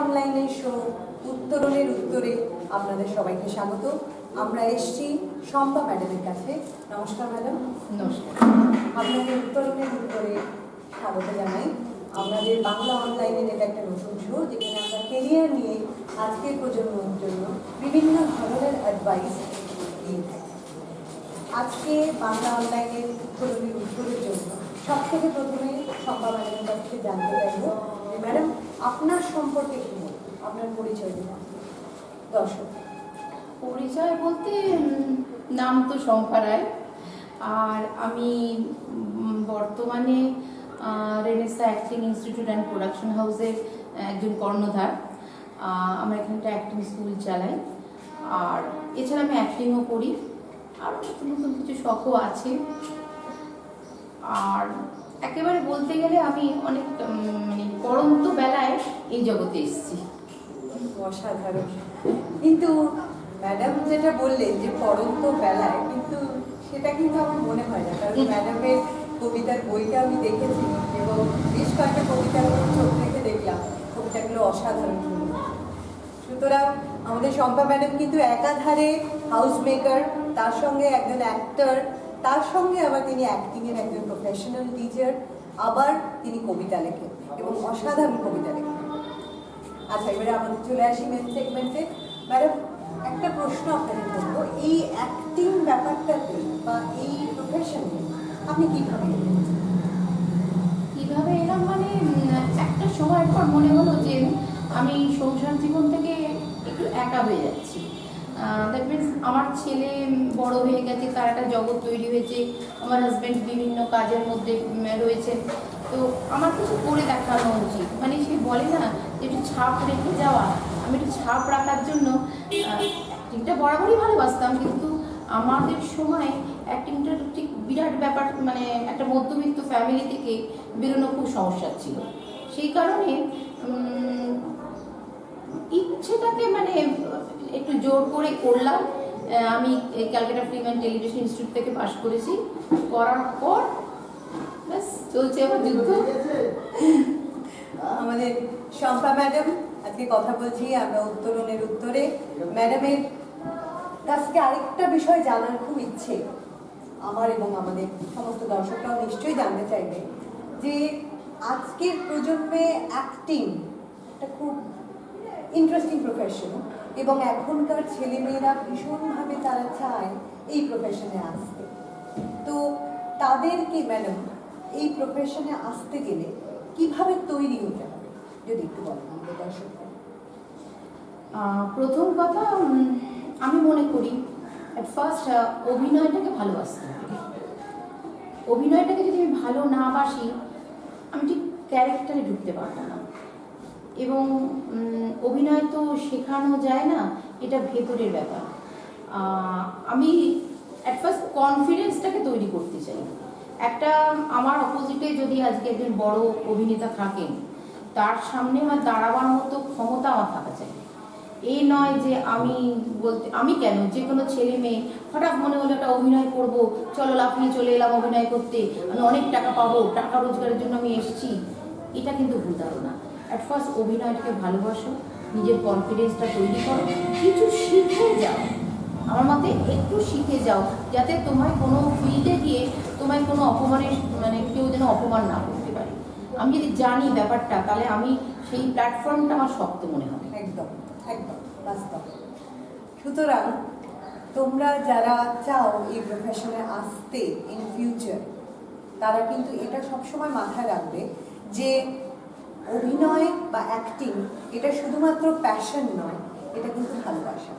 অনলাইনের শো উত্তরণের উত্তরে আপনাদের সবাইকে স্বাগত। আমরা এসছি শম্পা ম্যাডামের কাছে। নমস্কার ম্যাডাম। নমস্কার। আপনাদের উত্তরণের উত্তরে স্বাগত জানাই। আমাদের বাংলা অনলাইনের এটা একটা নতুন শো যেখানে আমরা কেরিয়ার নিয়ে আজকের প্রজন্মের জন্য বিভিন্ন ধরনের অ্যাডভাইস দিয়ে থাকি। আজকে বাংলা অনলাইনের উত্তরণের উত্তরের জন্য সব থেকে প্রথমে শম্পা ম্যাডামের কাছ থেকে জানতে চাইব যে ম্যাডাম, আপনার সম্পর্কে কি আপনার পরিচয় দিন। দর্শক। পরিচয় বলতে নাম তো শঙ্কর রায়। আর আমি বর্তমানে Renaissance Acting Institute and Production হাউসের একজন কর্ণধার। আমরা এখানে একটা অ্যাক্টিং স্কুল চালাই। আর এছাড়া আমি অ্যাক্টিংও করি। আর নতুন নতুন কিছু শখও আছে। আর একেবারে বলতে গেলে আমি অনেক মানে পরন্ত বেলায় এই জগতে এসেছি। অসাধারণ। কিন্তু ম্যাডাম যেটা বললেন যে পড়ন্ত বেলায়, কিন্তু সেটা কিন্তু আমার মনে হয় না। কারণ ম্যাডামের কবিতার বইটা আমি দেখেছি এবং বেশ কয়েকটা কবিতার চোখ রেখে দেখলাম। কবিতাগুলো অসাধারণ সুতরাং আমাদের শম্পা ম্যাডাম কিন্তু একাধারে হাউস মেকার তার সঙ্গে একজন অ্যাক্টর তার সঙ্গে আবার তিনি অ্যাক্টিংয়ের একজন প্রফেশনাল টিচার আবার তিনি কবিতা লেখেন এবং অসাধারণ কবিতা লেখেন। আচ্ছা এবারে আমাদের চলে আসি মেন সেগমেন্টে ম্যাডাম, একটা প্রশ্ন আপনাকে করব। এই অ্যাক্টিং ব্যাপারটাতে বা এই প্রফেশনে আপনি কীভাবে? কীভাবে এলাম? মানে একটা সময়ের পর মনে হলো যে আমি সংসার জীবন থেকে একটু একা হয়ে যাচ্ছি। দ্যাট মিনস আমার ছেলে বড় হয়ে গেছে, তার একটা জগৎ তৈরি হয়েছে, আমার হাজব্যান্ড বিভিন্ন কাজের মধ্যে রয়েছে। তো আমার কিছু করে দেখানো উচিত। মানে সে বলে না যে একটু ছাপ রেখে যাওয়া। আমি একটু ছাপ রাখার জন্য অ্যাক্টিংটা বরাবরই ভালোবাসতাম, কিন্তু আমাদের সময় অ্যাক্টিংটা ঠিক বিরাট ব্যাপার মানে একটা মধ্যবিত্ত ফ্যামিলি থেকে বেরোনো খুব সমস্যা ছিল। সেই কারণে ইচ্ছেটাকে মানে একটু জোর করে করলাম। আমি Calcutta Film and Television Institute থেকে পাশ করেছি। করার পর, ব্যাস, চলছে আমার যুদ্ধ। আমাদের শম্পা ম্যাডাম, আজকে কথা বলছি, আমরা উত্তরণের উত্তরে। ম্যাডামের কাছ থেকে আরেকটা বিষয় জানার খুব ইচ্ছে। আমার এবং আমাদের সমস্ত দর্শকরাও নিশ্চয়ই জানতে চাইবে যে, আজকের প্রজন্মে অ্যাক্টিং একটা খুব ইন্টারেস্টিং প্রফেশন এবং এখনকার ছেলেমেয়েরা ভীষণভাবে তারা চায় এই প্রফেশনে আসতে। তো তাদেরকে ম্যাডাম এই প্রফেশনে আসতে গেলে কীভাবে তৈরি হতে হবে? যদি একটু বলেন আমাদের দর্শকদের আহ, প্রথম কথা আমি মনে করি ফার্স্ট অভিনয়টাকে ভালোবাসতে হবে। অভিনয়টাকে যদি আমি ভালো না বাসি আমি ঠিক ক্যারেক্টারে ঢুকতে পারতাম না। এবং অভিনয় তো শেখানো যায় না, এটা ভেতরের ব্যাপার। আমি অ্যাট ফার্স্ট কনফিডেন্সটাকে তৈরি করতে চাই। একটা, আমার অপোজিটে যদি আজকে একজন বড় অভিনেতা থাকেন, তার সামনে আমার দাঁড়াবার মতো ক্ষমতা আমার থাকা চাই। এই নয় যে আমি বলতে, আমি কেন? যে কোনো ছেলে মেয়ে হঠাৎ মনে হলো একটা অভিনয় করব, চলো লাফিয়ে চলে এলাম অভিনয় করতে, আমি অনেক টাকা পাবো, টাকা রোজগারের জন্য আমি এসেছি। এটা কিন্তু ভুল ধারণা। অ্যাট ফার্স্ট অভিনয়টাকে ভালোবাসো, নিজের কনফিডেন্সটা তৈরি করো, কিছু শিখে যাও। আমার মতে একটু শিখে যাও, যাতে তোমায় কোনো ফিল্ডে গিয়ে তোমায় কোনো অপমানের মানে কেউ যেন অপমান না করতে পারে। আমি যদি জানি ব্যাপারটা, তাহলে আমি সেই প্ল্যাটফর্মটা আমার শক্ত মনে হবে। একদম একদম, বাস্তব। সুতরাং, তোমরা যারা চাও এই প্রফেশনে আসতে ইন ফিউচার তারা কিন্তু এটা সবসময় মাথায় রাখবে যে অভিনয় বা অ্যাক্টিং এটা শুধুমাত্র প্যাশন নয়, এটা কিন্তু ভালোবাসা।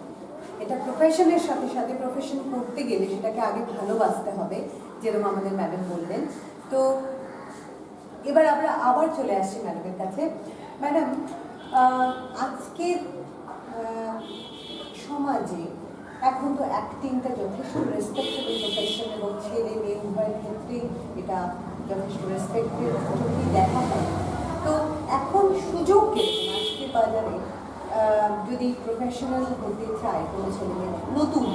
এটা প্রফেশনের সাথে সাথে প্রফেশন করতে গেলে সেটাকে আগে ভালোবাসতে হবে, যেরকম আমাদের ম্যাডাম বললেন। তো এবার আমরা আবার চলে আসছি ম্যাডামের কাছে। ম্যাডাম আজকের সমাজে এখন তো অ্যাক্টিংটা যথেষ্ট রেসপেক্টেবল প্রফেশন এবং ছেলে মেয়ে উভয়ের ক্ষেত্রেই এটা যথেষ্ট রেসপেক্টেড দেখা হয়? তো এখন সুযোগ আজকের বাজারে যদি প্রফেশনাল হতে চায় কোনো ছেলে মেয়ে নতুন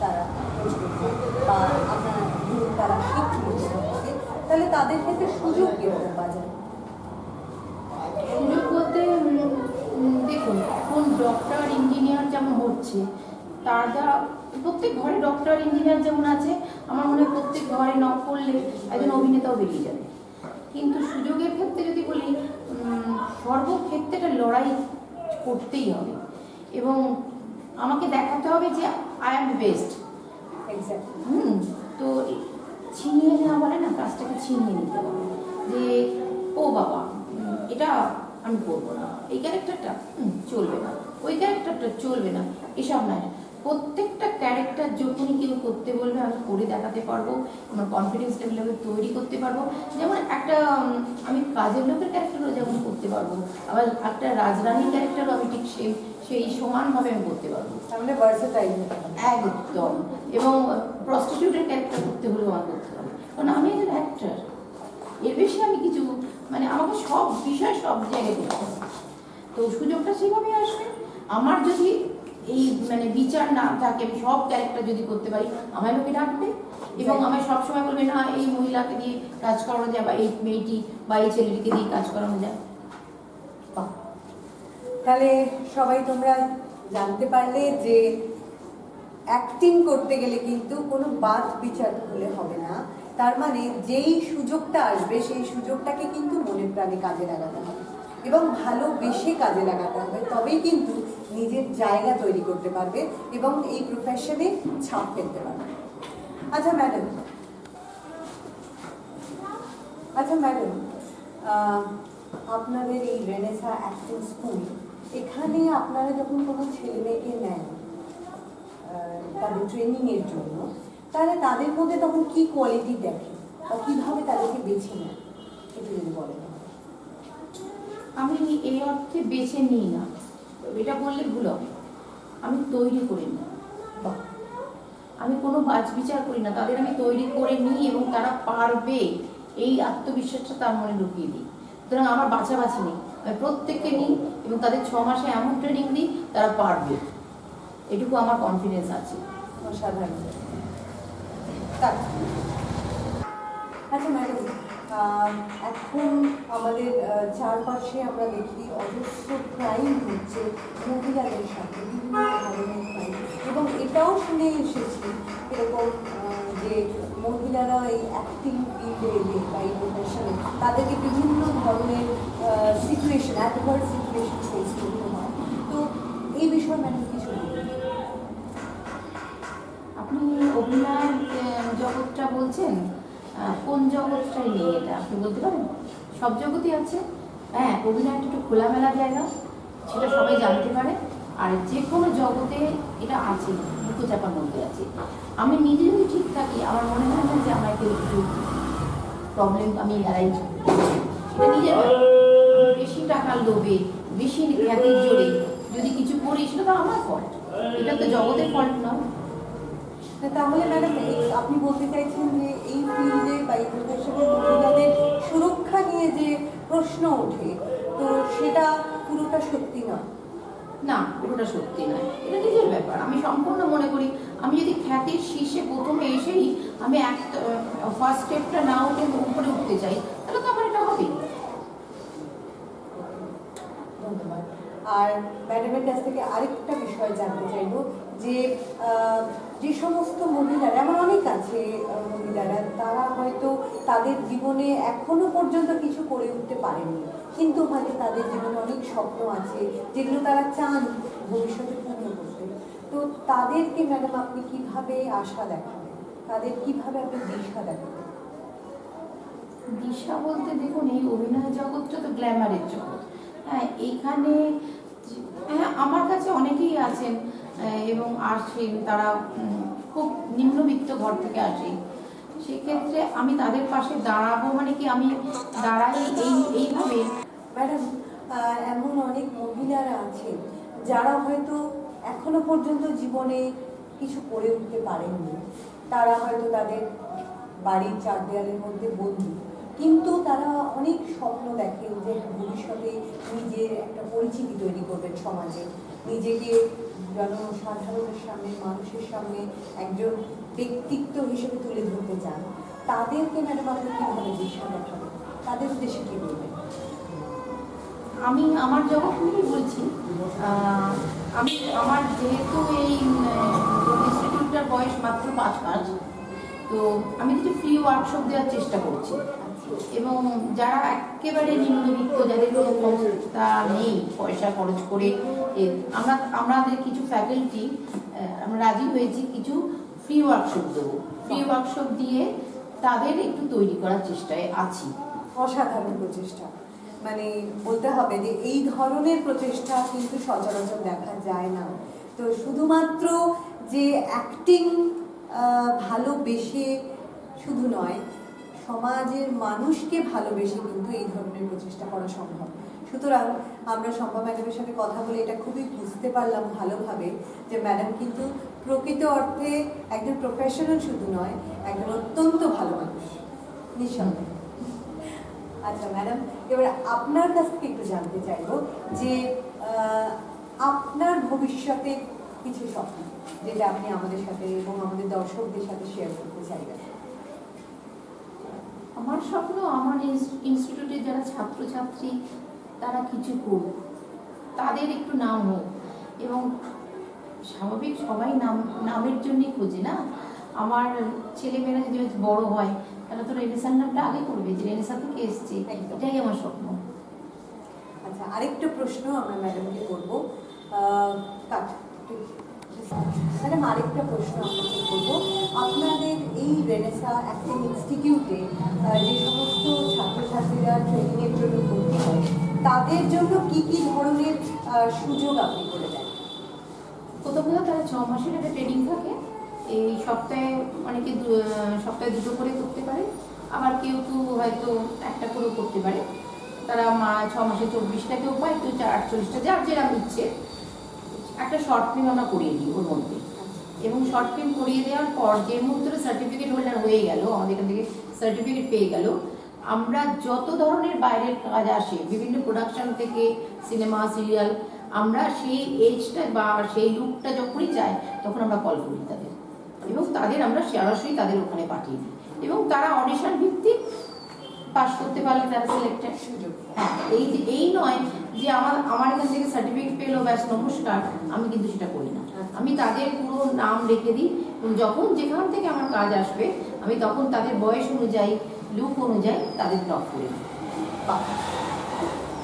তারা বা আপনার ধরুন তারা তাহলে তাদের ক্ষেত্রে সুযোগ কীরকম বাজারে? সুযোগ বলতে উম, উম, ডক্টর ইঞ্জিনিয়ার যেমন হচ্ছে তার প্রত্যেক ঘরে ডক্টর ইঞ্জিনিয়ার যেমন আছে আমার মনে হয় প্রত্যেক ঘরে নক করলে একজন অভিনেতাও বেরিয়ে যাবে। কিন্তু সুযোগের ক্ষেত্রে যদি বলি সর্বক্ষেত্রে লড়াই করতেই হবে। এবং আমাকে দেখাতে হবে যে আই অ্যাম বেস্ট হুম তো ছিনিয়ে নেওয়া বলে না কাজটাকে ছিনিয়ে নিতে হবে। যে ও বাবা এটা আমি করব না। এই ক্যারেক্টারটা চলবে না। ওই ক্যারেক্টারটা চলবে না। এসব নয়। প্রত্যেকটা ক্যারেক্টার যখনই কেউ করতে বলবে আমি করে দেখাতে পারব আমার কনফিডেন্স লেভেল তৈরি করতে পারব। যেমন একটা আমি কাজের লোকের ক্যারেক্টারও যেমন করতে পারব আবার একটা রাজরানীর ক্যারেক্টারও আমি ঠিক সেই সেই সমানভাবে আমি করতে পারব। তাহলে হতে হবে। একদম। এবং প্রস্টিটিউটের ক্যারেক্টার করতে হলেও আমার করতে হবে। কারণ আমি একজন অ্যাক্টার এর বেশি আমি কিছু মানে আমাকে সব বিষয় সব জায়গায় করতে হবে। তো সুযোগটা সেভাবেই আসবে। আমার যদি এই মানে বিচার না থাকে আমি সব ক্যারেক্টার যদি করতে পারি আমার লোকে ডাকবে এবং আমায় সবসময় বলবে না এই মহিলাকে দিয়ে কাজ করানো যায় বা এই মেয়েটি বা এই ছেলেটিকে দিয়ে কাজ করানো যায়। তাহলে সবাই তোমরা জানতে পারলে যে অ্যাক্টিং করতে গেলে কিন্তু কোনো বাদ বিচার হলে হবে না। তার মানে যেই সুযোগটা আসবে সেই সুযোগটাকে কিন্তু মনে প্রাণে কাজে লাগাতে হবে এবং ভালোবেসে কাজে লাগাতে হবে। তবেই কিন্তু নিজের জায়গা তৈরি করতে পারবে এবং এই প্রফেশনে ছাপ ফেলতে পারবে। আচ্ছা ম্যাডাম আচ্ছা ম্যাডাম আপনাদের এই রেনেসা অ্যাক্টিং স্কুল এখানে আপনারা যখন কোনো ছেলে মেয়েকে নেন তাদের ট্রেনিংয়ের জন্য, তাহলে তাদের মধ্যে তখন কি কোয়ালিটি দেখে বা কীভাবে তাদেরকে বেছে নেন? একটু যদি বলেন। আমি এই অর্থে বেছে নিই না। এটা বললে ভুল হবে। আমি তৈরি করে বাহ, আমি কোনো বাজ বিচার করি না। তাদের আমি তৈরি করে নিই এবং তারা পারবে। এই আত্মবিশ্বাসটা তার মনে ঢুকিয়ে দিই। সুতরাং আমার বাছাবাছি নেই। আমি প্রত্যেককে নিই এবং তাদের ছ মাসে এমন ট্রেনিং দিই তারা পারবে। এটুকু আমার কনফিডেন্স আছে। অসাধারণ। তাক। আচ্ছা ম্যাডাম। এখন আমাদের চারপাশে আমরা দেখি অজস্র ক্রাইম হচ্ছে মহিলাদের সাথে, বিভিন্ন ধরনের এবং এটাও শুনে এসেছি এরকম যে মহিলারা এই অ্যাক্টিং ফিল্ডে এলে বা এই প্রফেশনে তাদেরকে বিভিন্ন ধরনের সিচুয়েশন অ্যাডভার্স সিচুয়েশন ফেস করতে হয়। তো এই বিষয়ে ম্যাডাম কিছু আপনি অভিনয় জগৎটা বলছেন? কোন জগৎটাই নেই এটা, আপনি বলতে পারেন? সব জগতই আছে। হ্যাঁ অভিনয়টা একটু খোলামেলা জায়গা, সেটা সবাই জানতে পারে। আর যে কোনো জগতে এটা আছে মুখো চাপার মধ্যে আছে। আমি নিজে যদি ঠিক থাকি, আমার মনে হয় না যে আমার কেউ কিছু প্রবলেম আমি অ্যারাইজ এটা নিজের বেশি টাকার লোভে, বেশি খ্যাতির জোরে যদি কিছু করি, সেটা তো আমার ফল্ট এটা তো জগতের ফল্ট নয়। তাহলে ম্যাডাম আপনি প্রশ্ন ওঠে। তো সেটা পুরোটা সত্যি নয়। না, পুরোটা সত্যি নয়। এটা নিজের ব্যাপার। আমি সম্পূর্ণ মনে করি, আমি যদি খ্যাতির শীর্ষে প্রথমে এসেই আমি এক ফার্স্ট স্টেপটা না উঠে উপরে উঠতে চাই তাহলে তো আমার এটা হবেই ধন্যবাদ আর ম্যাডামের কাছ থেকে আরেকটা বিষয় জানতে চাইব, যে যে সমস্ত মহিলারা, এমন অনেক আছে মহিলারা, তারা হয়তো তাদের জীবনে এখনও পর্যন্ত কিছু করে উঠতে পারেনি। কিন্তু হয়তো তাদের জীবনে অনেক স্বপ্ন আছে, যেগুলো তারা চান ভবিষ্যতে পূর্ণ করতে। তো তাদেরকে, ম্যাডাম, আপনি কীভাবে আশা দেখাবেন? তাদের কীভাবে আপনি দিশা দেখাবেন? দিশা বলতে দেখুন, এই অভিনয় জগৎটা তো গ্ল্যামারের জগৎ। হ্যাঁ এইখানে যে- হ্যাঁ আমার কাছে অনেকেই আছেন এবং আসেন, তারা খুব নিম্নবিত্ত ঘর থেকে আসে সেক্ষেত্রে আমি তাদের পাশে দাঁড়াবো মানে কি আমি দাঁড়াই এই, এইভাবে। ম্যাডাম এমন অনেক মহিলারা আছেন, যারা হয়তো এখনও পর্যন্ত জীবনে কিছু করে উঠতে পারেননি। তারা হয়তো তাদের বাড়ির চার দেয়ালের মধ্যে বন্দি, কিন্তু তারা অনেক দেখেন যে ভবিষ্যতে নিজের একটা পরিচিতি তৈরি করবেন সমাজে। নিজেকে জনসাধারণের সামনে, মানুষের সামনে একজন ব্যক্তিত্ব হিসেবে তুলে ধরতে চান। তাদেরকে ম্যাডাম, আপনি কীভাবে দিশা দেখাবেন? তাদের উদ্দেশ্যে কী বলবেন? আমি আমার জগৎ নিয়েই বলছি। আমি আমার যেহেতু এই ইনস্টিটিউটটার বয়স মাত্র পাঁচ মাস, তো আমি কিছু ফ্রি ওয়ার্কশপ দেওয়ার চেষ্টা করছি। এবং যারা একেবারে নিম্নবিত্ত, যাদের কোনো ক্ষমতা নেই, পয়সা খরচ করে আমরা, আমাদের কিছু ফ্যাকাল্টি আমরা রাজি হয়েছি, কিছু ফ্রি ওয়ার্কশপ দেবো। ফ্রি ওয়ার্কশপ দিয়ে তাদের একটু তৈরি করার চেষ্টায় আছি। অসাধারণ প্রচেষ্টা। মানে বলতে হবে যে, এই ধরনের প্রচেষ্টা কিন্তু সচরাচর দেখা যায় না। তো শুধুমাত্র যে অ্যাক্টিং ভালোবেসে শুধু নয় সমাজের মানুষকে ভালোবেসে কিন্তু এই ধরনের প্রচেষ্টা করা সম্ভব। সুতরাং আমরা সম্ভব ম্যাডামের সাথে কথা বলে এটা খুবই বুঝতে পারলাম ভালোভাবে যে ম্যাডাম কিন্তু প্রকৃত অর্থে একজন প্রফেশনাল শুধু নয়, একজন অত্যন্ত ভালো মানুষ। নিঃসন্দেহে। আচ্ছা ম্যাডাম, এবার আপনার কাছ থেকে একটু জানতে চাইব যে আপনার ভবিষ্যতে কিছু স্বপ্ন যেটা আপনি আমাদের সাথে এবং আমাদের দর্শকদের সাথে শেয়ার করতে চাইবেন। আমার স্বপ্ন আমার ইনস- ইনস্টিটিউটের যারা ছাত্রছাত্রী তারা কিছু করুক। তাদের একটু নাম হোক। এবং স্বাভাবিক সবাই নাম নামের জন্যই খোঁজে না? আমার ছেলেমেয়েরা যদি বড় হয় তাহলে তো রেনেসার নামটা আগে করবে যে রেনেসা থেকে এসছে। এটাই আমার স্বপ্ন। আচ্ছা আরেকটা প্রশ্ন আমরা ম্যাডামকে করব। কাট ম্যাডাম আরেকটা প্রশ্ন আপনাকে করব। আপনাদের এই রেনেসা অ্যাক্টিং ইনস্টিটিউটে যে সমস্ত ছাত্রছাত্রীরা ট্রেনিংয়ের জন্য ভর্তি হয়, তাদের জন্য কি কি ধরনের সুযোগ আপনি করে দেন? প্রথমত তারা ছ মাসের একটা ট্রেনিং থাকে। এই সপ্তাহে অনেকে সপ্তাহে দুটো করে করতে পারে। আবার কেউ তো হয়তো একটা করেও করতে পারে। তারা মা, ছ মাসে চব্বিশটা কেউ পায়, কেউ আটচল্লিশটা, যার যেরকম ইচ্ছে। একটা শর্ট ফিল্ম আমরা করিয়ে দিই ওর মধ্যে। এবং শর্ট ফিল্ম করিয়ে দেওয়ার পর যে মুহূর্তে সার্টিফিকেট হোল্ডার হয়ে গেল, আমাদের এখান থেকে সার্টিফিকেট পেয়ে গেল, আমরা যত ধরনের বাইরের কাজ আসে, বিভিন্ন প্রোডাকশন থেকে সিনেমা সিরিয়াল আমরা সেই এজটা বা সেই লুকটা যখনই চাই, তখন আমরা কল করি তাদের। এবং তাদের আমরা সরাসরি তাদের ওখানে পাঠিয়ে দিই। এবং তারা অডিশন ভিত্তিক পাশ করতে পারলে তারা সিলেক্টেড সুযোগ হ্যাঁ এই এই নয় যে আমার আমার এখান থেকে সার্টিফিকেট পেল, ব্যাস নমস্কার আমি কিন্তু সেটা করি না আমি তাদের পুরো নাম রেখে দিই যখন যেখান থেকে আমার কাজ আসবে, আমি তখন তাদের বয়স অনুযায়ী লুক অনুযায়ী তাদের ব্লক করে।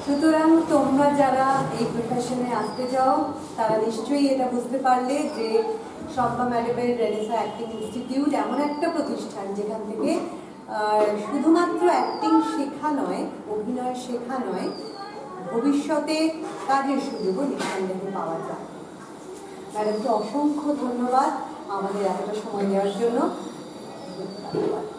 সুতরাং তোমরা যারা এই প্রফেশনে আসতে চাও, তারা নিশ্চয়ই এটা বুঝতে পারলে যে শম্পা ম্যাডামের রেনেসা অ্যাক্টিং ইনস্টিটিউট এমন একটা প্রতিষ্ঠান যেখান থেকে শুধুমাত্র অ্যাক্টিং শেখা নয়, অভিনয় শেখা নয় ভবিষ্যতে কাজের সুযোগও নিঃসন্দেহে পাওয়া যায়। ম্যাডামকে অসংখ্য ধন্যবাদ আমাদের এতটা সময় দেওয়ার জন্য। ধন্যবাদ।